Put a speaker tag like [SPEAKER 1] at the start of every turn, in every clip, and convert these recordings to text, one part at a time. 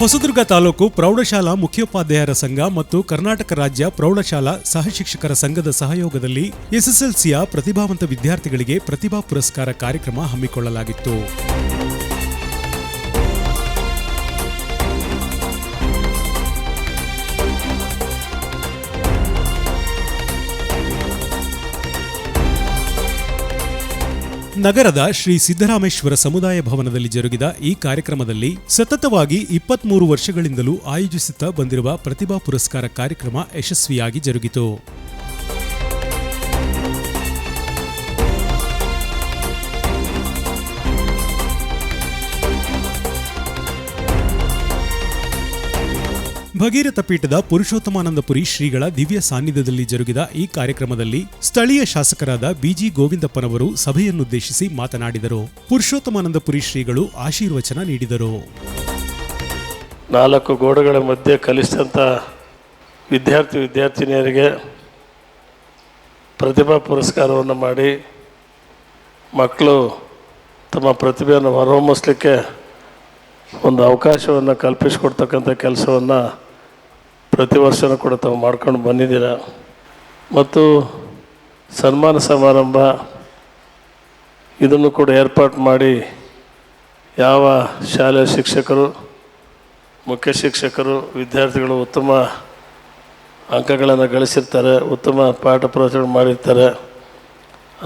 [SPEAKER 1] ಹೊಸದುರ್ಗ ತಾಲೂಕು ಪ್ರೌಢಶಾಲಾ ಮುಖ್ಯೋಪಾಧ್ಯಾಯರ ಸಂಘ ಮತ್ತು ಕರ್ನಾಟಕ ರಾಜ್ಯ ಪ್ರೌಢಶಾಲಾ ಸಹಶಿಕ್ಷಕರ ಸಂಘದ ಸಹಯೋಗದಲ್ಲಿ ಎಸ್ಎಸ್ಎಲ್ಸಿಯ ಪ್ರತಿಭಾವಂತ ವಿದ್ಯಾರ್ಥಿಗಳಿಗೆ ಪ್ರತಿಭಾ ಪುರಸ್ಕಾರ ಕಾರ್ಯಕ್ರಮ ಹಮ್ಮಿಕೊಳ್ಳಲಾಗಿತ್ತು. ನಗರದ ಶ್ರೀ ಸಿದ್ದರಾಮೇಶ್ವರ ಸಮುದಾಯ ಭವನದಲ್ಲಿ ಜರುಗಿದ ಈ ಕಾರ್ಯಕ್ರಮದಲ್ಲಿ ಸತತವಾಗಿ ಇಪ್ಪತ್ಮೂರು ವರ್ಷಗಳಿಂದಲೂ ಆಯೋಜಿಸುತ್ತಾ ಬಂದಿರುವ ಪ್ರತಿಭಾ ಪುರಸ್ಕಾರ ಕಾರ್ಯಕ್ರಮ ಯಶಸ್ವಿಯಾಗಿ ಜರುಗಿತು. ಭಗೀರಥ ಪೀಠದ ಪುರುಷೋತ್ತಮಾನಂದಪುರಿ ಶ್ರೀಗಳ ದಿವ್ಯ ಸಾನ್ನಿಧ್ಯದಲ್ಲಿ ಜರುಗಿದ ಈ ಕಾರ್ಯಕ್ರಮದಲ್ಲಿ ಸ್ಥಳೀಯ ಶಾಸಕರಾದ ಬಿಜಿ ಗೋವಿಂದಪ್ಪನವರು ಸಭೆಯನ್ನುದ್ದೇಶಿಸಿ ಮಾತನಾಡಿದರು. ಪುರುಷೋತ್ತಮಾನಂದಪುರಿ ಶ್ರೀಗಳು ಆಶೀರ್ವಚನ ನೀಡಿದರು.
[SPEAKER 2] ನಾಲ್ಕು ಗೋಡೆಗಳ ಮಧ್ಯೆ ಕಲಿಸಿದಂಥ ವಿದ್ಯಾರ್ಥಿ ವಿದ್ಯಾರ್ಥಿನಿಯರಿಗೆ ಪ್ರತಿಭಾ ಪುರಸ್ಕಾರವನ್ನು ಮಾಡಿ ಮಕ್ಕಳು ತಮ್ಮ ಪ್ರತಿಭೆಯನ್ನು ಹೊರಹೊಮ್ಮಿಸ್ಲಿಕ್ಕೆ ಒಂದು ಅವಕಾಶವನ್ನು ಕಲ್ಪಿಸಿಕೊಡ್ತಕ್ಕಂಥ ಕೆಲಸವನ್ನು ಪ್ರತಿ ವರ್ಷವೂ ಕೂಡ ತಾವು ಮಾಡ್ಕೊಂಡು ಬಂದಿದ್ದೀರ. ಮತ್ತು ಸನ್ಮಾನ ಸಮಾರಂಭ ಇದನ್ನು ಕೂಡ ಏರ್ಪಾಟ್ ಮಾಡಿ ಯಾವ ಶಾಲೆಯ ಶಿಕ್ಷಕರು, ಮುಖ್ಯ ಶಿಕ್ಷಕರು, ವಿದ್ಯಾರ್ಥಿಗಳು ಉತ್ತಮ ಅಂಕಗಳನ್ನು ಗಳಿಸಿರ್ತಾರೆ, ಉತ್ತಮ ಪಾಠ ಪ್ರವಚನ ಮಾಡಿರ್ತಾರೆ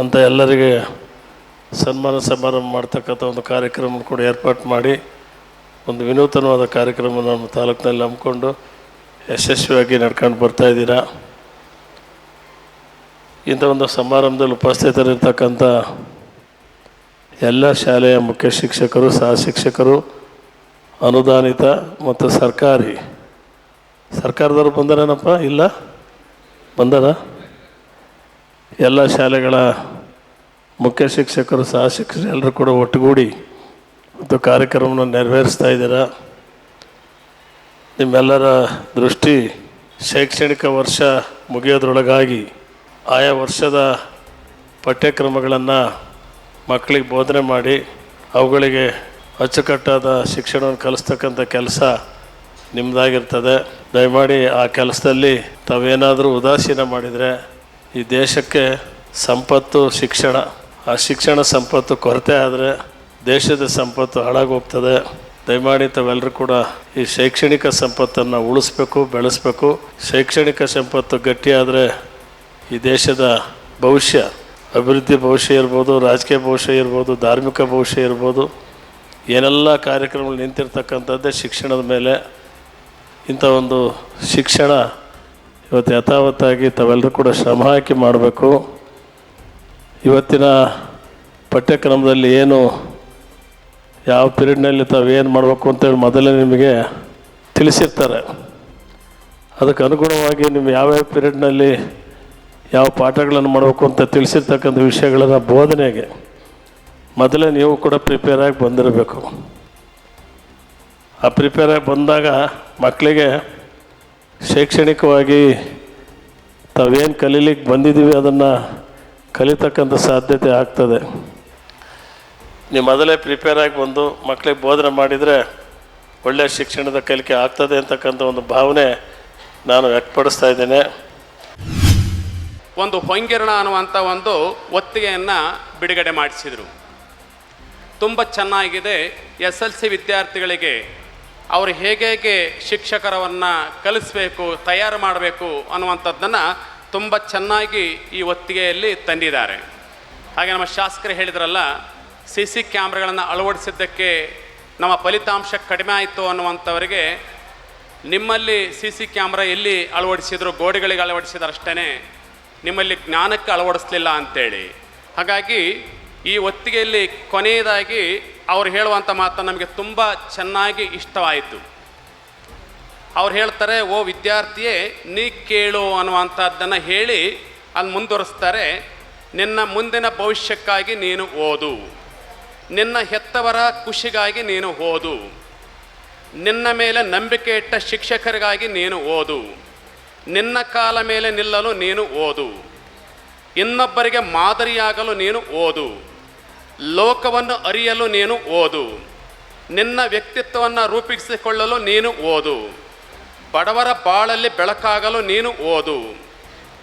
[SPEAKER 2] ಅಂತ ಎಲ್ಲರಿಗೆ ಸನ್ಮಾನ ಸಮಾರಂಭ ಮಾಡ್ತಕ್ಕಂಥ ಒಂದು ಕಾರ್ಯಕ್ರಮ ಕೂಡ ಏರ್ಪಾಟ್ ಮಾಡಿ ಒಂದು ವಿನೂತನವಾದ ಕಾರ್ಯಕ್ರಮ ನಮ್ಮ ತಾಲೂಕಿನಲ್ಲಿ ಹಮ್ಮಿಕೊಂಡು ಯಶಸ್ವಿಯಾಗಿ ನಡ್ಕೊಂಡು ಬರ್ತಾ ಇದ್ದೀರಾ? ಇಂಥ ಒಂದು ಸಮಾರಂಭದಲ್ಲಿ ಉಪಸ್ಥಿತರಿರ್ತಕ್ಕಂಥ ಎಲ್ಲ ಶಾಲೆಯ ಮುಖ್ಯ ಶಿಕ್ಷಕರು, ಸಹ ಶಿಕ್ಷಕರು, ಅನುದಾನಿತ ಮತ್ತು ಸರ್ಕಾರಿ. ಸರ್ಕಾರದವರು ಬಂದರೇನಪ್ಪ? ಇಲ್ಲ? ಬಂದರ? ಎಲ್ಲ ಶಾಲೆಗಳ ಮುಖ್ಯ ಶಿಕ್ಷಕರು, ಸಹ ಶಿಕ್ಷಕರು ಎಲ್ಲರೂ ಕೂಡ ಒಟ್ಟುಗೂಡಿ ಮತ್ತು ಕಾರ್ಯಕ್ರಮವನ್ನು ನೆರವೇರಿಸ್ತಾ ಇದ್ದೀರಾ? ನಿಮ್ಮೆಲ್ಲರ ದೃಷ್ಟಿ ಶೈಕ್ಷಣಿಕ ವರ್ಷ ಮುಗಿಯೋದ್ರೊಳಗಾಗಿ ಆಯಾ ವರ್ಷದ ಪಠ್ಯಕ್ರಮಗಳನ್ನು ಮಕ್ಕಳಿಗೆ ಬೋಧನೆ ಮಾಡಿ ಅವುಗಳಿಗೆ ಅಚ್ಚುಕಟ್ಟಾದ ಶಿಕ್ಷಣವನ್ನು ಕಲಿಸ್ತಕ್ಕಂಥ ಕೆಲಸ ನಿಮ್ಮದಾಗಿರ್ತದೆ ದಯಮಾಡಿ ಆ ಕೆಲಸದಲ್ಲಿ ತಾವೇನಾದರೂ ಉದಾಸೀನ ಮಾಡಿದರೆ ಈ ದೇಶಕ್ಕೆ ಸಂಪತ್ತು, ಶಿಕ್ಷಣ, ಆ ಶಿಕ್ಷಣ ಸಂಪತ್ತು ಕೊರತೆ ಆದರೆ ದೇಶದ ಸಂಪತ್ತು ಹಾಳಾಗೋಗ್ತದೆ. ದಯಮಾಡಿ ತಾವೆಲ್ಲರೂ ಕೂಡ ಈ ಶೈಕ್ಷಣಿಕ ಸಂಪತ್ತನ್ನು ಉಳಿಸ್ಬೇಕು, ಬೆಳೆಸ್ಬೇಕು. ಶೈಕ್ಷಣಿಕ ಸಂಪತ್ತು ಗಟ್ಟಿಯಾದರೆ ಈ ದೇಶದ ಭವಿಷ್ಯ, ಅಭಿವೃದ್ಧಿ ಭವಿಷ್ಯ ಇರ್ಬೋದು, ರಾಜಕೀಯ ಭವಿಷ್ಯ ಇರ್ಬೋದು, ಧಾರ್ಮಿಕ ಭವಿಷ್ಯ ಇರ್ಬೋದು, ಏನೆಲ್ಲ ಕಾರ್ಯಕ್ರಮಗಳು ನಿಂತಿರ್ತಕ್ಕಂಥದ್ದೇ ಶಿಕ್ಷಣದ ಮೇಲೆ. ಇಂಥ ಒಂದು ಶಿಕ್ಷಣ ಇವತ್ತು ಯಥಾವತ್ತಾಗಿ ತಾವೆಲ್ಲರೂ ಕೂಡ ಶ್ರಮ ಹಾಕಿ ಮಾಡಬೇಕು. ಇವತ್ತಿನ ಪಠ್ಯಕ್ರಮದಲ್ಲಿ ಏನು ಯಾವ ಪೀರಿಯಡ್ನಲ್ಲಿ ತಾವು ಏನು ಮಾಡಬೇಕು ಅಂತೇಳಿ ಮೊದಲೇ ನಿಮಗೆ ತಿಳಿಸಿರ್ತಾರೆ. ಅದಕ್ಕೆ ಅನುಗುಣವಾಗಿ ನೀವು ಯಾವ್ಯಾವ ಪೀರಿಯಡ್ನಲ್ಲಿ ಯಾವ ಪಾಠಗಳನ್ನು ಮಾಡಬೇಕು ಅಂತ ತಿಳಿಸಿರ್ತಕ್ಕಂಥ ವಿಷಯಗಳನ್ನು ಬೋಧನೆಗೆ ಮೊದಲೇ ನೀವು ಕೂಡ ಪ್ರಿಪೇರ್ ಆಗಿ ಬಂದಿರಬೇಕು. ಆ ಪ್ರಿಪೇರ್ ಆಗಿ ಬಂದಾಗ ಮಕ್ಕಳಿಗೆ ಶೈಕ್ಷಣಿಕವಾಗಿ ತಾವೇನು ಕಲೀಲಿಕ್ಕೆ ಬಂದಿದ್ದೀವಿ ಅದನ್ನು ಕಲಿತಕ್ಕಂಥ ಸಾಧ್ಯತೆ ಆಗ್ತದೆ. ನೀವು ಮೊದಲೇ ಪ್ರಿಪೇರ್ ಆಗಿ ಬಂದು ಮಕ್ಕಳಿಗೆ ಬೋಧನೆ ಮಾಡಿದರೆ ಒಳ್ಳೆಯ ಶಿಕ್ಷಣದ ಕಲಿಕೆ ಆಗ್ತದೆ ಅಂತಕ್ಕಂಥ ಒಂದು ಭಾವನೆ ನಾನು ವ್ಯಕ್ತಪಡಿಸ್ತಾ ಇದ್ದೇನೆ.
[SPEAKER 3] ಒಂದು ಹೊಂಗಿರಣ ಅನ್ನುವಂಥ ಒಂದು ಒತ್ತಿಗೆಯನ್ನು ಬಿಡುಗಡೆ ಮಾಡಿಸಿದರು. ತುಂಬ ಚೆನ್ನಾಗಿದೆ ಎಸ್ ಎಲ್ ಸಿ ವಿದ್ಯಾರ್ಥಿಗಳಿಗೆ ಅವರು ಹೇಗೆ ಹೇಗೆ ಶಿಕ್ಷಕರವನ್ನು ಕಲಿಸಬೇಕು, ತಯಾರು ಮಾಡಬೇಕು ಅನ್ನುವಂಥದ್ದನ್ನು ತುಂಬ ಚೆನ್ನಾಗಿ ಈ ಒತ್ತಿಗೆಯಲ್ಲಿ ತಂದಿದ್ದಾರೆ. ಹಾಗೆ ನಮ್ಮ ಶಾಸಕರು ಹೇಳಿದ್ರಲ್ಲ ಸಿ ಸಿ ಕ್ಯಾಮ್ರಾಗಳನ್ನು ಅಳವಡಿಸಿದ್ದಕ್ಕೆ ನಮ್ಮ ಫಲಿತಾಂಶ ಕಡಿಮೆ ಆಯಿತು ಅನ್ನುವಂಥವರಿಗೆ ನಿಮ್ಮಲ್ಲಿ ಸಿ ಸಿ ಕ್ಯಾಮ್ರಾ ಎಲ್ಲಿ ಅಳವಡಿಸಿದ್ರು, ಗೋಡೆಗಳಿಗೆ ಅಳವಡಿಸಿದರಷ್ಟೇ ನಿಮ್ಮಲ್ಲಿ ಜ್ಞಾನಕ್ಕೆ ಅಳವಡಿಸ್ಲಿಲ್ಲ ಅಂತೇಳಿ. ಹಾಗಾಗಿ ಈ ಒತ್ತಿಗೆಯಲ್ಲಿ ಕೊನೆಯದಾಗಿ ಅವ್ರು ಹೇಳುವಂಥ ಮಾತು ನಮಗೆ ತುಂಬ ಚೆನ್ನಾಗಿ ಇಷ್ಟವಾಯಿತು. ಅವ್ರು ಹೇಳ್ತಾರೆ, ಓ ವಿದ್ಯಾರ್ಥಿಯೇ, ನೀ ಕೇಳು ಅನ್ನುವಂಥದ್ದನ್ನು ಹೇಳಿ ಅಲ್ಲಿ ಮುಂದುವರಿಸ್ತಾರೆ, ನಿನ್ನ ಮುಂದಿನ ಭವಿಷ್ಯಕ್ಕಾಗಿ ನೀನು ಓದು. ನಿನ್ನ ಹೆತ್ತವರ ಖುಷಿಗಾಗಿ ನೀನು ಓದು. ನಿನ್ನ ಮೇಲೆ ನಂಬಿಕೆ ಇಟ್ಟ ಶಿಕ್ಷಕರಿಗಾಗಿ ನೀನು ಓದು. ನಿನ್ನ ಕಾಲ ಮೇಲೆ ನಿಲ್ಲಲು ನೀನು ಓದು. ಇನ್ನೊಬ್ಬರಿಗೆ ಮಾದರಿಯಾಗಲು ನೀನು ಓದು. ಲೋಕವನ್ನು ಅರಿಯಲು ನೀನು ಓದು. ನಿನ್ನ ವ್ಯಕ್ತಿತ್ವವನ್ನು ರೂಪಿಸಿಕೊಳ್ಳಲು ನೀನು ಓದು. ಬಡವರ ಬಾಳಲ್ಲಿ ಬೆಳಕಾಗಲು ನೀನು ಓದು.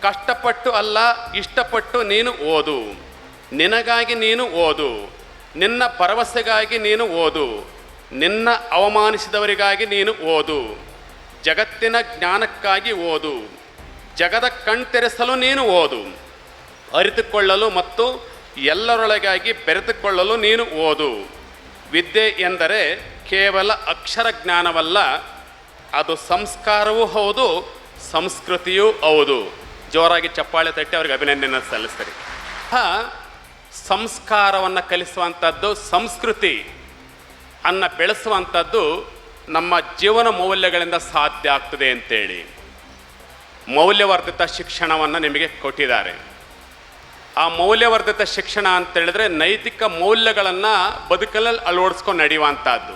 [SPEAKER 3] ಕಷ್ಟಪಟ್ಟು ಅಲ್ಲ, ಇಷ್ಟಪಟ್ಟು ನೀನು ಓದು. ನಿನಗಾಗಿ ನೀನು ಓದು. ನಿನ್ನ ಭರವಸೆಗಾಗಿ ನೀನು ಓದು. ನಿನ್ನ ಅವಮಾನಿಸಿದವರಿಗಾಗಿ ನೀನು ಓದು. ಜಗತ್ತಿನ ಜ್ಞಾನಕ್ಕಾಗಿ ಓದು. ಜಗದ ಕಣ್ತೆರೆಸಲು ನೀನು ಓದು. ಅರಿತುಕೊಳ್ಳಲು ಮತ್ತು ಎಲ್ಲರೊಳಗಾಗಿ ಬೆರೆತುಕೊಳ್ಳಲು ನೀನು ಓದು. ವಿದ್ಯೆ ಎಂದರೆ ಕೇವಲ ಅಕ್ಷರ ಜ್ಞಾನವಲ್ಲ, ಅದು ಸಂಸ್ಕಾರವೂ ಹೌದು, ಸಂಸ್ಕೃತಿಯೂ ಹೌದು. ಜೋರಾಗಿ ಚಪ್ಪಾಳೆ ತಟ್ಟಿ ಅವ್ರಿಗೆ ಅಭಿನಂದನೆ ಸಲ್ಲಿಸ್ತಾರೆ. ಸಂಸ್ಕಾರವನ್ನು ಕಲಿಸುವಂಥದ್ದು ಸಂಸ್ಕೃತಿ ಅನ್ನ ಬೆಳೆಸುವಂಥದ್ದು ನಮ್ಮ ಜೀವನ ಮೌಲ್ಯಗಳಿಂದ ಸಾಧ್ಯ ಆಗ್ತದೆ ಅಂತೇಳಿ ಮೌಲ್ಯವರ್ಧಿತ ಶಿಕ್ಷಣವನ್ನು ನಿಮಗೆ ಕೊಟ್ಟಿದ್ದಾರೆ. ಆ ಮೌಲ್ಯವರ್ಧಿತ ಶಿಕ್ಷಣ ಅಂತೇಳಿದ್ರೆ ನೈತಿಕ ಮೌಲ್ಯಗಳನ್ನು ಬದುಕಲಲ್ಲಿ ಅಳವಡಿಸ್ಕೊಂಡು ನಡೆಯುವಂಥದ್ದು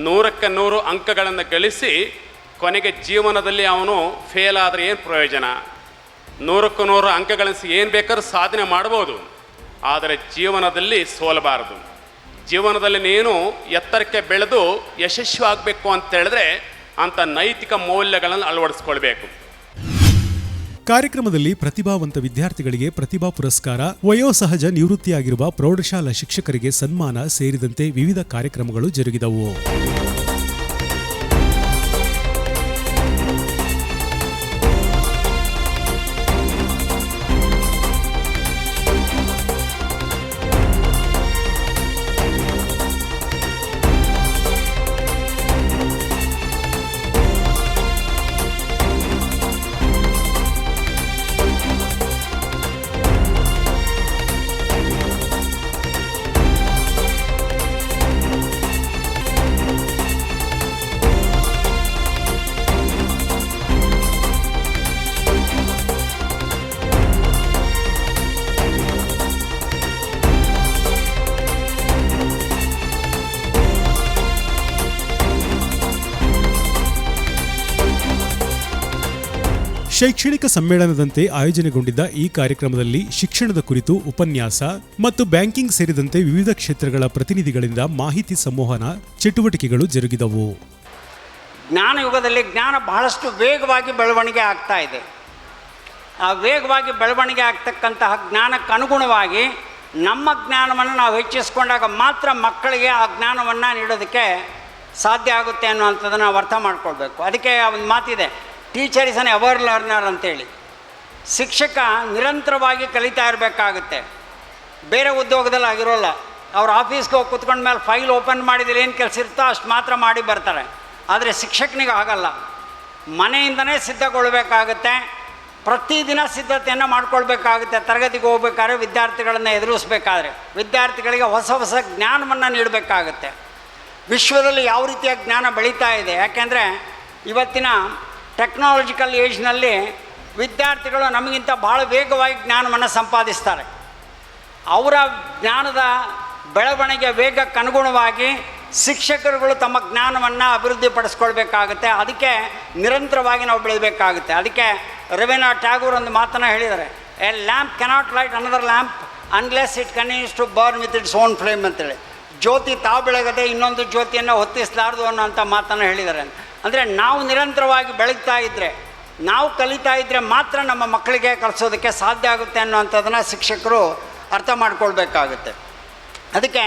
[SPEAKER 3] ನೂರಕ್ಕೆ ನೂರು ಅಂಕಗಳನ್ನು ಗಳಿಸಿ ಕೊನೆಗೆ ಜೀವನದಲ್ಲಿ ಅವನು ಫೇಲ್ ಆದರೆ ಏನು ಪ್ರಯೋಜನ? ನೂರಕ್ಕೂ ನೂರು ಅಂಕಗಳಿಸಿ ಏನು ಬೇಕಾದ್ರೂ ಸಾಧನೆ ಮಾಡ್ಬೋದು. ಆದರೆ ಜೀವನದಲ್ಲಿ ಸೋಲಬಾರದು. ಜೀವನದಲ್ಲಿ ನೀನು ಎತ್ತರಕ್ಕೆ ಬೆಳೆದು ಯಶಸ್ವಿ ಆಗಬೇಕು ಅಂತ ಹೇಳಿದ್ರೆ ಅಂಥ ನೈತಿಕ ಮೌಲ್ಯಗಳನ್ನು ಅಳವಡಿಸ್ಕೊಳ್ಬೇಕು.
[SPEAKER 1] ಕಾರ್ಯಕ್ರಮದಲ್ಲಿ ಪ್ರತಿಭಾವಂತ ವಿದ್ಯಾರ್ಥಿಗಳಿಗೆ ಪ್ರತಿಭಾ ಪುರಸ್ಕಾರ, ವಯೋಸಹಜ ನಿವೃತ್ತಿಯಾಗಿರುವ ಪ್ರೌಢಶಾಲಾ ಶಿಕ್ಷಕರಿಗೆ ಸನ್ಮಾನ ಸೇರಿದಂತೆ ವಿವಿಧ ಕಾರ್ಯಕ್ರಮಗಳು ಜರುಗಿದವು. ಶೈಕ್ಷಣಿಕ ಸಮ್ಮೇಳನದಂತೆ ಆಯೋಜನೆಗೊಂಡಿದ್ದ ಈ ಕಾರ್ಯಕ್ರಮದಲ್ಲಿ ಶಿಕ್ಷಣದ ಕುರಿತು ಉಪನ್ಯಾಸ ಮತ್ತು ಬ್ಯಾಂಕಿಂಗ್ ಸೇರಿದಂತೆ ವಿವಿಧ ಕ್ಷೇತ್ರಗಳ ಪ್ರತಿನಿಧಿಗಳಿಂದ ಮಾಹಿತಿ ಸಂವಹನ ಚಟುವಟಿಕೆಗಳು ಜರುಗಿದವು.
[SPEAKER 4] ಜ್ಞಾನ ಯುಗದಲ್ಲಿ ಜ್ಞಾನ ಬಹಳಷ್ಟು ವೇಗವಾಗಿ ಬೆಳವಣಿಗೆ ಆಗ್ತಾ ಇದೆ. ಆ ವೇಗವಾಗಿ ಬೆಳವಣಿಗೆ ಆಗ್ತಕ್ಕಂತಹ ಜ್ಞಾನಕ್ಕೆ ಅನುಗುಣವಾಗಿ ನಮ್ಮ ಜ್ಞಾನವನ್ನು ನಾವು ಹೆಚ್ಚಿಸ್ಕೊಂಡಾಗ ಮಾತ್ರ ಮಕ್ಕಳಿಗೆ ಆ ಜ್ಞಾನವನ್ನು ನೀಡೋದಕ್ಕೆ ಸಾಧ್ಯ ಆಗುತ್ತೆ ಅನ್ನುವಂಥದ್ದನ್ನು ನಾವು ಅರ್ಥ ಮಾಡ್ಕೊಳ್ಬೇಕು. ಅದಕ್ಕೆ ಒಂದು ಮಾತಿದೆ. Teacher is an ever learner ಅಂತೇಳಿ. ಶಿಕ್ಷಕ ನಿರಂತರವಾಗಿ ಕಲಿತಾ ಇರಬೇಕಾಗುತ್ತೆ. ಬೇರೆ ಉದ್ಯೋಗದಲ್ಲಿ ಆಗಿರೋಲ್ಲ. ಅವ್ರ ಆಫೀಸ್ಗೆ ಹೋಗಿ ಕುತ್ಕೊಂಡ ಮೇಲೆ ಫೈಲ್ ಓಪನ್ ಮಾಡಿದ್ರೆ ಏನು ಕೆಲಸ ಇರ್ತೋ ಅಷ್ಟು ಮಾತ್ರ ಮಾಡಿ ಬರ್ತಾರೆ. ಆದರೆ ಶಿಕ್ಷಕನಿಗೆ ಆಗಲ್ಲ. ಮನೆಯಿಂದನೇ ಸಿದ್ಧಗೊಳ್ಬೇಕಾಗುತ್ತೆ. ಪ್ರತಿದಿನ ಸಿದ್ಧತೆಯನ್ನು ಮಾಡ್ಕೊಳ್ಬೇಕಾಗುತ್ತೆ. ತರಗತಿಗೆ ಹೋಗ್ಬೇಕಾದ್ರೆ ವಿದ್ಯಾರ್ಥಿಗಳನ್ನು ಎದುರಿಸ್ಬೇಕಾದ್ರೆ. ವಿದ್ಯಾರ್ಥಿಗಳಿಗೆ ಹೊಸ ಹೊಸ ಜ್ಞಾನವನ್ನು ನೀಡಬೇಕಾಗುತ್ತೆ. ವಿಶ್ವದಲ್ಲಿ ಯಾವ ರೀತಿಯ ಜ್ಞಾನ ಬೆಳೀತಾ ಇದೆ? ಯಾಕೆಂದರೆ ಇವತ್ತಿನ ಟೆಕ್ನಾಲಜಿಕಲ್ ಏಜ್ನಲ್ಲಿ ವಿದ್ಯಾರ್ಥಿಗಳು ನಮಗಿಂತ ಭಾಳ ವೇಗವಾಗಿ ಜ್ಞಾನವನ್ನು ಸಂಪಾದಿಸ್ತಾರೆ. ಅವರ ಜ್ಞಾನದ ಬೆಳವಣಿಗೆ ವೇಗಕ್ಕೆ ಅನುಗುಣವಾಗಿ ಶಿಕ್ಷಕರುಗಳು ತಮ್ಮ ಜ್ಞಾನವನ್ನು ಅಭಿವೃದ್ಧಿಪಡಿಸ್ಕೊಳ್ಬೇಕಾಗುತ್ತೆ ಅದಕ್ಕೆ ನಿರಂತರವಾಗಿ ನಾವು ಬೆಳಿಬೇಕಾಗುತ್ತೆ. ಅದಕ್ಕೆ ರವೀನಾ ಟ್ಯಾಗೂರ್ ಒಂದು ಮಾತನ್ನು ಹೇಳಿದ್ದಾರೆ. A lamp cannot light another lamp unless it continues to burn with its own flame ಅಂತೇಳಿ. ಜ್ಯೋತಿ ತಾವು ಬೆಳಗದೆ ಇನ್ನೊಂದು ಜ್ಯೋತಿಯನ್ನು ಹೊತ್ತಿಸಲಾರ್ದು ಅನ್ನೋಂಥ ಮಾತನ್ನು ಹೇಳಿದ್ದಾರೆ ಅಂದರೆ ನಾವು ನಿರಂತರವಾಗಿ ಬೆಳಗ್ತಾ ಇದ್ದರೆ ನಾವು ಕಲಿತಾ ಇದ್ದರೆ ಮಾತ್ರ ನಮ್ಮ ಮಕ್ಕಳಿಗೆ ಕಲಿಸೋದಕ್ಕೆ ಸಾಧ್ಯ ಆಗುತ್ತೆ ಅನ್ನೋಂಥದ್ದನ್ನು ಶಿಕ್ಷಕರು ಅರ್ಥ ಮಾಡ್ಕೊಳ್ಬೇಕಾಗುತ್ತೆ. ಅದಕ್ಕೆ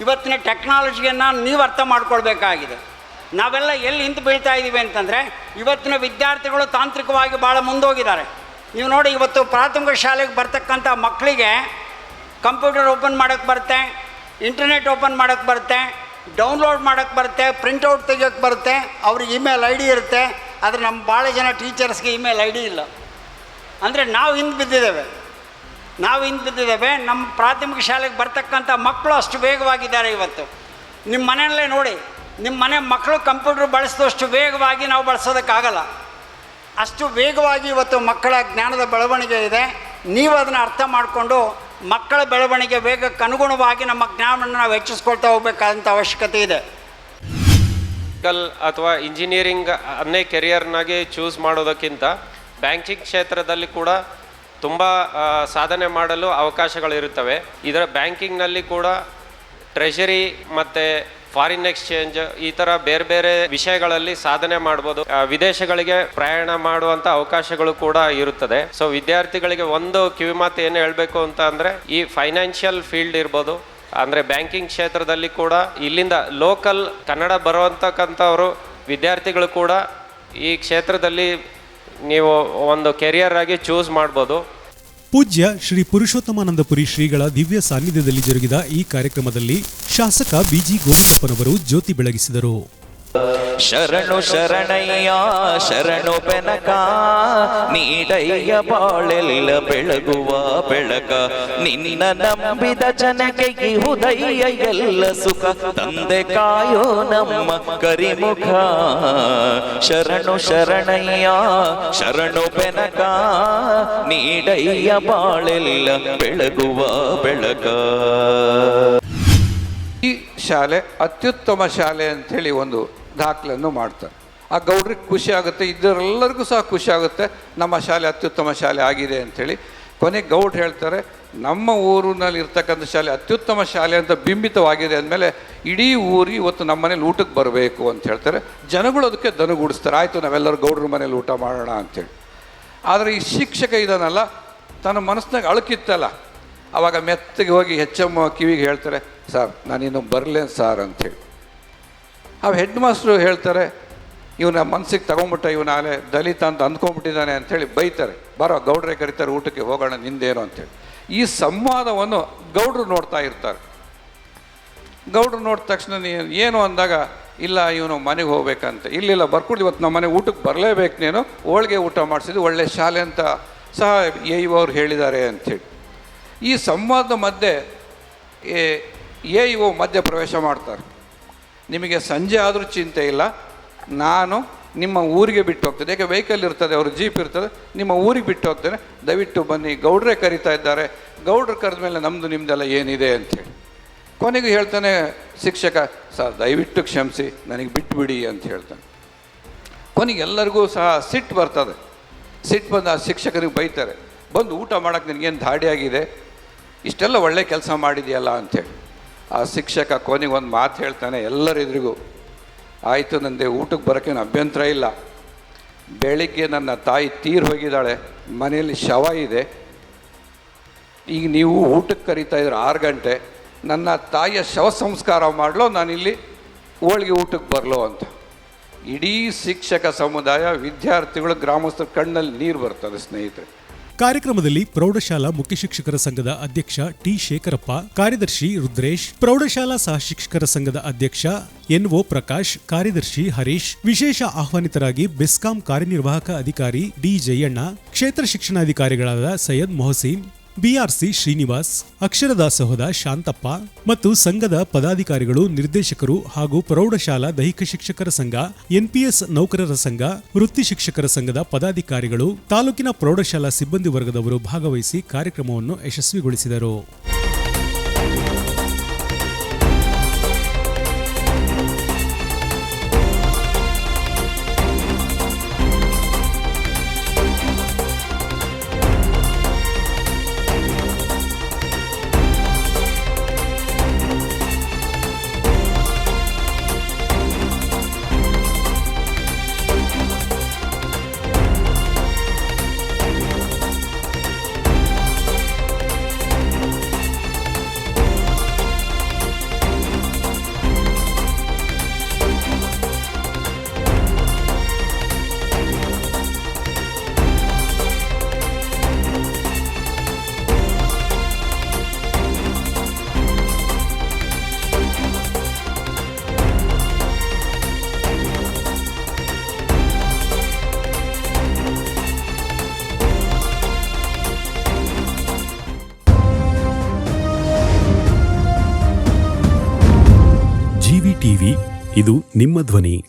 [SPEAKER 4] ಇವತ್ತಿನ ಟೆಕ್ನಾಲಜಿಯನ್ನು ನೀವು ಅರ್ಥ ಮಾಡ್ಕೊಳ್ಬೇಕಾಗಿದೆ. ನಾವೆಲ್ಲ ಎಲ್ಲಿ ಹಿಂದೆ ಬೀಳ್ತಾ ಇದ್ದೀವಿ ಅಂತಂದರೆ, ಇವತ್ತಿನ ವಿದ್ಯಾರ್ಥಿಗಳು ತಾಂತ್ರಿಕವಾಗಿ ಭಾಳ ಮುಂದೋಗಿದ್ದಾರೆ. ನೀವು ನೋಡಿ ಇವತ್ತು ಪ್ರಾಥಮಿಕ ಶಾಲೆಗೆ ಬರ್ತಕ್ಕಂಥ ಮಕ್ಕಳಿಗೆ ಕಂಪ್ಯೂಟರ್ ಓಪನ್ ಮಾಡೋಕ್ಕೆ ಬರುತ್ತೆ, ಇಂಟರ್ನೆಟ್ ಓಪನ್ ಮಾಡೋಕ್ಕೆ ಬರುತ್ತೆ ಡೌನ್ಲೋಡ್ ಮಾಡೋಕ್ಕೆ ಬರುತ್ತೆ ಪ್ರಿಂಟೌಟ್ ತೆಗಿಯೋಕ್ಕೆ ಬರುತ್ತೆ, ಅವ್ರಿಗೆ ಇಮೇಲ್ ಐ ಡಿ ಇರುತ್ತೆ, ಆದರೆ ನಮ್ಮ ಭಾಳ ಜನ ಟೀಚರ್ಸ್ಗೆ ಇಮೇಲ್ ಐ ಡಿ ಇಲ್ಲ. ಅಂದರೆ ನಾವು ಹಿಂದೆ ಬಿದ್ದಿದ್ದೇವೆ. ನಾವು ಹಿಂದೆ ಬಿದ್ದಿದ್ದೇವೆ ನಮ್ಮ ಪ್ರಾಥಮಿಕ ಶಾಲೆಗೆ ಬರ್ತಕ್ಕಂಥ ಮಕ್ಕಳು ಅಷ್ಟು ವೇಗವಾಗಿದ್ದಾರೆ ಇವತ್ತು. ನಿಮ್ಮ ಮನೆಯಲ್ಲೇ ನೋಡಿ ನಿಮ್ಮ ಮನೆ ಮಕ್ಕಳು ಕಂಪ್ಯೂಟರ್ ಬಳಸಿದಷ್ಟು ವೇಗವಾಗಿ ನಾವು ಬಳಸೋದಕ್ಕಾಗಲ್ಲ. ಅಷ್ಟು ವೇಗವಾಗಿ ಇವತ್ತು ಮಕ್ಕಳ ಜ್ಞಾನದ ಬೆಳವಣಿಗೆ ಇದೆ. ನೀವು ಅದನ್ನು ಅರ್ಥ ಮಾಡಿಕೊಂಡು ಮಕ್ಕಳ ಬೆಳವಣಿಗೆ ವೇಗಕ್ಕೆ ಅನುಗುಣವಾಗಿ ನಮ್ಮ ಜ್ಞಾನವನ್ನು ನಾವು ಹೆಚ್ಚಿಸ್ಕೊಳ್ತಾ ಹೋಗ್ಬೇಕಾದಂಥ ಅವಶ್ಯಕತೆ ಇದೆ.
[SPEAKER 5] ಕಲ್ ಅಥವಾ ಇಂಜಿನಿಯರಿಂಗ್ ಅನ್ನೇ ಕೆರಿಯರ್ನಾಗಿ ಚೂಸ್ ಮಾಡೋದಕ್ಕಿಂತ ಬ್ಯಾಂಕಿಂಗ್ ಕ್ಷೇತ್ರದಲ್ಲಿ ಕೂಡ ತುಂಬ ಸಾಧನೆ ಮಾಡಲು ಅವಕಾಶಗಳಿರುತ್ತವೆ ಇದರ ಬ್ಯಾಂಕಿಂಗ್ನಲ್ಲಿ ಕೂಡ ಟ್ರೆಷರಿ ಮತ್ತು ಫಾರಿನ್ ಎಕ್ಸ್ಚೇಂಜ್ ಈ ತರ ಬೇರೆ ಬೇರೆ ವಿಷಯಗಳಲ್ಲಿ ಸಾಧನೆ ಮಾಡಬಹುದು ವಿದೇಶಗಳಿಗೆ ಪ್ರಯಾಣ ಮಾಡುವಂತ ಅವಕಾಶಗಳು ಕೂಡ ಇರುತ್ತದೆ. ಸೊ ವಿದ್ಯಾರ್ಥಿಗಳಿಗೆ ಒಂದು ಕಿವಿಮಾತು ಏನು ಹೇಳಬೇಕು ಅಂತ ಅಂದ್ರೆ, ಈ ಫೈನಾನ್ಷಿಯಲ್ ಫೀಲ್ಡ್ ಇರ್ಬೋದು. ಅಂದರೆ ಬ್ಯಾಂಕಿಂಗ್ ಕ್ಷೇತ್ರದಲ್ಲಿ ಕೂಡ ಇಲ್ಲಿಂದ ಲೋಕಲ್ ಕನ್ನಡ ಬರುವಂತಕ್ಕಂಥವರು, ವಿದ್ಯಾರ್ಥಿಗಳು ಕೂಡ ಈ ಕ್ಷೇತ್ರದಲ್ಲಿ ನೀವು ಒಂದು ಕೆರಿಯರ್ ಆಗಿ ಚೂಸ್ ಮಾಡ್ಬೋದು.
[SPEAKER 1] ಪೂಜ್ಯ ಶ್ರೀ ಪುರುಷೋತ್ತಮಾನಂದಪುರಿ ಶ್ರೀಗಳ ದಿವ್ಯ ಸಾನ್ನಿಧ್ಯದಲ್ಲಿ ಜರುಗಿದ ಈ ಕಾರ್ಯಕ್ರಮದಲ್ಲಿ ಶಾಸಕ ಬಿಜಿ ಗೋವಿಂದಪ್ಪನವರು ಜ್ಯೋತಿ ಬೆಳಗಿಸಿದರು.
[SPEAKER 6] ಶರಣು ಶರಣಯ್ಯ, ಶರಣು ಬೆನಕ, ನೀಡಯ್ಯ ಬಾಳೆಲ್ಲ ಬೆಳಗುವ ಬೆಳಕ. ನಿನ್ನ ನಂಬಿದ ಜನಕ್ಕೆ ಉದಯ ಎಲ್ಲ ಸುಖ. ತಂದೆ ಕಾಯೋ ನಮ್ಮ ಕರಿಮುಖ. ಶರಣು ಶರಣಯ್ಯ, ಶರಣು ಬೆನಕ, ನೀಡಯ್ಯ ಬಾಳೆಲ್ಲ ಬೆಳಗುವ ಬೆಳಕ.
[SPEAKER 7] ಈ ಶಾಲೆ ಅತ್ಯುತ್ತಮ ಶಾಲೆ ಅಂಥೇಳಿ ಒಂದು ದಾಖಲೆಯನ್ನು ಮಾಡ್ತಾರೆ. ಆ ಗೌಡ್ರಿಗೆ ಖುಷಿ ಆಗುತ್ತೆ ಇದರೆಲ್ಲರಿಗೂ ಸಹ ಖುಷಿ ಆಗುತ್ತೆ, ನಮ್ಮ ಶಾಲೆ ಅತ್ಯುತ್ತಮ ಶಾಲೆ ಆಗಿದೆ ಅಂಥೇಳಿ. ಕೊನೆಗೆ ಗೌಡ್ ಹೇಳ್ತಾರೆ, ನಮ್ಮ ಊರಿನಲ್ಲಿ ಇರ್ತಕ್ಕಂಥ ಶಾಲೆ ಅತ್ಯುತ್ತಮ ಶಾಲೆ ಅಂತ ಬಿಂಬಿತವಾಗಿದೆ ಅಂದಮೇಲೆ ಇಡೀ ಊರು ಇವತ್ತು ನಮ್ಮ ಮನೇಲಿ ಊಟಕ್ಕೆ ಬರಬೇಕು ಅಂತ ಹೇಳ್ತಾರೆ. ಜನಗಳು ಅದಕ್ಕೆ ದನಗೂಡಿಸ್ತಾರೆ, ಆಯಿತು, ನಾವೆಲ್ಲರೂ ಗೌಡ್ರ ಮನೇಲಿ ಊಟ ಮಾಡೋಣ ಅಂಥೇಳಿ. ಆದರೆ ಈ ಶಿಕ್ಷಕ ಇದನ್ನಲ್ಲ ತನ್ನ ಮನಸ್ಸಿನಾಗ ಅಳುಕಿತ್ತಲ್ಲ. ಆವಾಗ ಮೆತ್ತಗೆ ಹೋಗಿ ಹೆಚ್ಚಮ್ಮ ಕಿವಿಗೆ ಹೇಳ್ತಾರೆ, ಸರ್, ನಾನಿನ್ನು ಬರಲೇನು ಸರ್ ಅಂಥೇಳಿ. ಆ ಹೆಡ್ ಮಾಸ್ಟ್ರು ಹೇಳ್ತಾರೆ, ಇವನ ಮನಸ್ಸಿಗೆ ತಗೊಂಬಿಟ್ಟ, ಇವನ ಆಲೆ ದಲಿತ ಅಂತ ಅಂದ್ಕೊಂಬಿಟ್ಟಿದ್ದಾನೆ ಅಂಥೇಳಿ ಬೈತಾರೆ. ಬರೋ ಗೌಡ್ರೆ ಕರೀತಾರೆ, ಊಟಕ್ಕೆ ಹೋಗೋಣ ನಿಂದೇನು ಅಂತೇಳಿ ಈ ಸಂವಾದವನ್ನು ಗೌಡ್ರು ನೋಡ್ತಾ ಇರ್ತಾರೆ. ಗೌಡ್ರು ನೋಡಿದ ತಕ್ಷಣ ನೀನು ಏನು ಅಂದಾಗ, ಇಲ್ಲ, ಇವನು ಮನೆಗೆ ಹೋಗ್ಬೇಕಂತ. ಇಲ್ಲಿಲ್ಲ ಬರ್ಕೊಡಿ, ಇವತ್ತು ನಮ್ಮ ಮನೆ ಊಟಕ್ಕೆ ಬರಲೇಬೇಕು ನೀನು. ಹೋಳಿಗೆ ಊಟ ಮಾಡಿಸಿದ್ದು ಒಳ್ಳೆ ಶಾಲೆ ಅಂತ ಸಹ ಎ ಅವ್ರು ಹೇಳಿದ್ದಾರೆ ಅಂಥೇಳಿ. ಈ ಸಂವಾದದ ಮಧ್ಯೆ ಎ ಮಧ್ಯ ಮಧ್ಯೆ ಪ್ರವೇಶ ಮಾಡ್ತಾರೆ. ನಿಮಗೆ ಸಂಜೆ ಆದರೂ ಚಿಂತೆ ಇಲ್ಲ. ನಾನು ನಿಮ್ಮ ಊರಿಗೆ ಬಿಟ್ಟು ಹೋಗ್ತದೆ ಯಾಕೆ ವೆಹಿಕಲ್ ಇರ್ತದೆ, ಅವ್ರ ಜೀಪ್ ಇರ್ತದೆ, ನಿಮ್ಮ ಊರಿಗೆ ಬಿಟ್ಟು ಹೋಗ್ತೇನೆ. ದಯವಿಟ್ಟು ಬನ್ನಿ. ಗೌಡ್ರೆ ಕರಿತಾ ಇದ್ದಾರೆ. ಗೌಡ್ರು ಕರೆದ ಮೇಲೆ ನಮ್ಮದು ನಿಮ್ಮದೆಲ್ಲ ಏನಿದೆ ಅಂಥೇಳಿ ಕೊನೆಗೂ ಹೇಳ್ತಾನೆ, ಶಿಕ್ಷಕ, ಸರ್, ದಯವಿಟ್ಟು ಕ್ಷಮಿಸಿ. ನನಗೆ ಬಿಟ್ಟುಬಿಡಿ ಅಂತ ಹೇಳ್ತಾನೆ. ಕೊನೆಗೆ ಎಲ್ಲರಿಗೂ ಸಹ ಸಿಟ್ಟು ಬರ್ತದೆ. ಸಿಟ್ಟು ಬಂದು ಆ ಶಿಕ್ಷಕರಿಗೆ ಬೈತಾರೆ. ಬಂದು ಊಟ ಮಾಡೋಕ್ಕೆ ನಿನಗೇನು ಧಾಡಿಯಾಗಿದೆ ಇಷ್ಟೆಲ್ಲ ಒಳ್ಳೆ ಕೆಲಸ ಮಾಡಿದೆಯಲ್ಲ ಅಂಥೇಳಿ ಆ ಶಿಕ್ಷಕ ಕೊನೆಗೆ ಒಂದು ಮಾತು ಹೇಳ್ತಾನೆ ಎಲ್ಲರಿದ್ರಿಗೂ. ಆಯಿತು ನನ್ನದೆ ಊಟಕ್ಕೆ ಬರೋಕ್ಕೇನು ಅಭ್ಯಂತರ ಇಲ್ಲ. ಬೆಳಿಗ್ಗೆ ನನ್ನ ತಾಯಿ ತೀರ್ ಹೋಗಿದ್ದಾಳೆ. ಮನೆಯಲ್ಲಿ ಶವ ಇದೆ. ಈಗ ನೀವು ಊಟಕ್ಕೆ ಕರೀತಾ ಇದ್ರೆ ಆರು ಗಂಟೆ. ನನ್ನ ತಾಯಿಯ ಶವ ಸಂಸ್ಕಾರ ಮಾಡಲೋ, ನಾನಿಲ್ಲಿ ಹೋಳಿಗೆ ಊಟಕ್ಕೆ ಬರಲೋ ಅಂತ. ಇಡೀ ಶಿಕ್ಷಕ ಸಮುದಾಯ, ವಿದ್ಯಾರ್ಥಿಗಳು, ಗ್ರಾಮಸ್ಥರ ಕಣ್ಣಲ್ಲಿ ನೀರು ಬರ್ತದೆ ಸ್ನೇಹಿತರೆ.
[SPEAKER 1] ಕಾರ್ಯಕ್ರಮದಲ್ಲಿ ಪ್ರೌಢಶಾಲಾ ಮುಖ್ಯ ಶಿಕ್ಷಕರ ಸಂಘದ ಅಧ್ಯಕ್ಷ ಟಿ ಶೇಖರಪ್ಪ, ಕಾರ್ಯದರ್ಶಿ ರುದ್ರೇಶ್, ಪ್ರೌಢಶಾಲಾ ಸಹ ಶಿಕ್ಷಕರ ಸಂಘದ ಅಧ್ಯಕ್ಷ ಎನ್ಒ ಪ್ರಕಾಶ್, ಕಾರ್ಯದರ್ಶಿ ಹರೀಶ್, ವಿಶೇಷ ಆಹ್ವಾನಿತರಾಗಿ ಬೆಸ್ಕಾಂ ಕಾರ್ಯನಿರ್ವಾಹಕ ಅಧಿಕಾರಿ ಡಿ ಜಯಣ್ಣ, ಕ್ಷೇತ್ರ ಶಿಕ್ಷಣಾಧಿಕಾರಿಗಳಾದ ಸೈಯದ್ ಮೊಹಸೀನ್ ಬಿಆರ್ಸಿ ಶ್ರೀನಿವಾಸ್, ಅಕ್ಷರದಾಸೋಹದ ಶಾಂತಪ್ಪ ಮತ್ತು ಸಂಘದ ಪದಾಧಿಕಾರಿಗಳು, ನಿರ್ದೇಶಕರು ಹಾಗೂ ಪ್ರೌಢಶಾಲಾ ದೈಹಿಕ ಶಿಕ್ಷಕರ ಸಂಘ, ಎನ್ಪಿಎಸ್ ನೌಕರರ ಸಂಘ, ವೃತ್ತಿ ಶಿಕ್ಷಕರ ಸಂಘದ ಪದಾಧಿಕಾರಿಗಳು, ತಾಲೂಕಿನ ಪ್ರೌಢಶಾಲಾ ಸಿಬ್ಬಂದಿ ವರ್ಗದವರು ಭಾಗವಹಿಸಿ ಕಾರ್ಯಕ್ರಮವನ್ನು ಯಶಸ್ವಿಗೊಳಿಸಿದರು. ನಿಮ್ಮ ಧ್ವನಿ